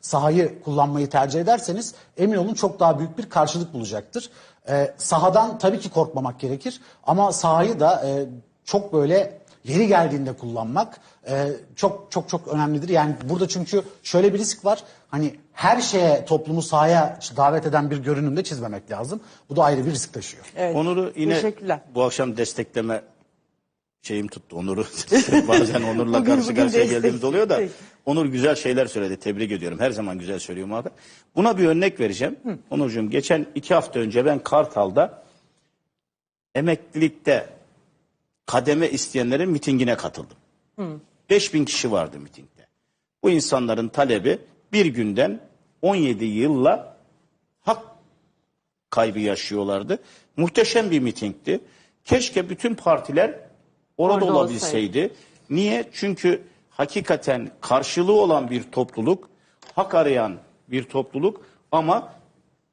sahayı kullanmayı tercih ederseniz emin olun çok daha büyük bir karşılık bulacaktır. Ee, sahadan tabii ki korkmamak gerekir ama sahayı da e, çok böyle yeri geldiğinde kullanmak e, çok çok çok önemlidir. Yani burada çünkü şöyle bir risk var. Hani her şeye toplumu sahaya davet eden bir görünümde çizmemek lazım. Bu da ayrı bir risk taşıyor. Evet. Onur'u yine Teşekkürler. bu akşam destekleme şeyim tuttu. Onur'u bazen Onur'la karşı karşıya geldiğimiz oluyor da. Onur güzel şeyler söyledi. Tebrik ediyorum. Her zaman güzel söylüyor muhakkak. Buna bir örnek vereceğim. Onurcuğum geçen iki hafta önce ben Kartal'da emeklilikte kademe isteyenlerin mitingine katıldım. 5000 kişi vardı mitingde. Bu insanların talebi bir günden 17 yılla hak kaybı yaşıyorlardı. Muhteşem bir mitingdi. Keşke bütün partiler orada, Orada olabilseydi. Niye? Çünkü hakikaten karşılığı olan bir topluluk, hak arayan bir topluluk ama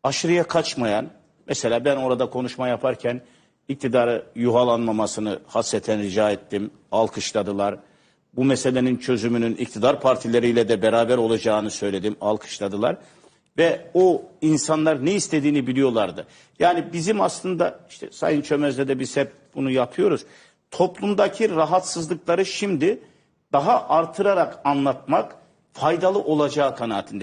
aşırıya kaçmayan, mesela ben orada konuşma yaparken iktidarı yuhalanmamasını hasreten rica ettim, alkışladılar. Bu meselenin çözümünün iktidar partileriyle de beraber olacağını söyledim, alkışladılar. Ve o insanlar ne istediğini biliyorlardı. Yani bizim aslında işte Sayın Çömez'le de biz hep bunu yapıyoruz. Toplumdaki rahatsızlıkları şimdi daha artırarak anlatmak faydalı olacağı kanaatinde.